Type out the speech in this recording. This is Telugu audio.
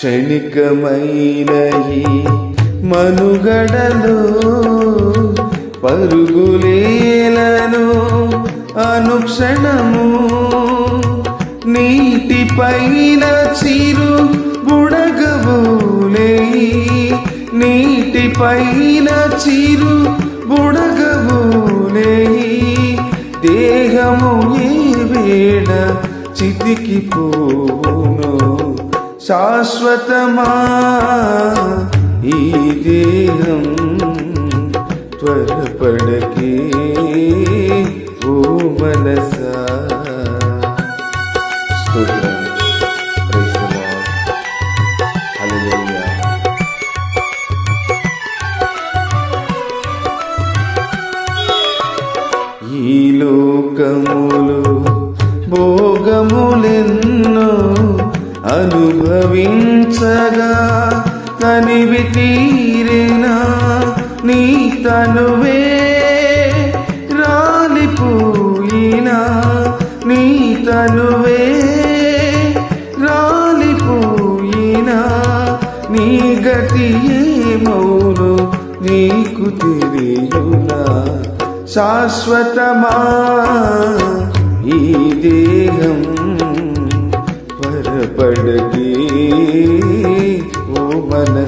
క్షణికమైన మనుగడలు పరుగులేలను అనుక్షణము నీటిపైన చిరు బుడగవులే నీటిపైన చిరు బుడగవులే దేహము ఏ వేళ చితికిపోను శాశ్వతమా ఈ దేహం త్వరపడకే ఓ మనసా. ఈ లోకములు అనుభవించగా తనివి తీరిన నీ తనువే రాలిపోయిన నీ తనువే రాలిపోయిన నీ గతి ఏమౌను నీకు తెలియునా? శాశ్వతమా पड़ती वो मन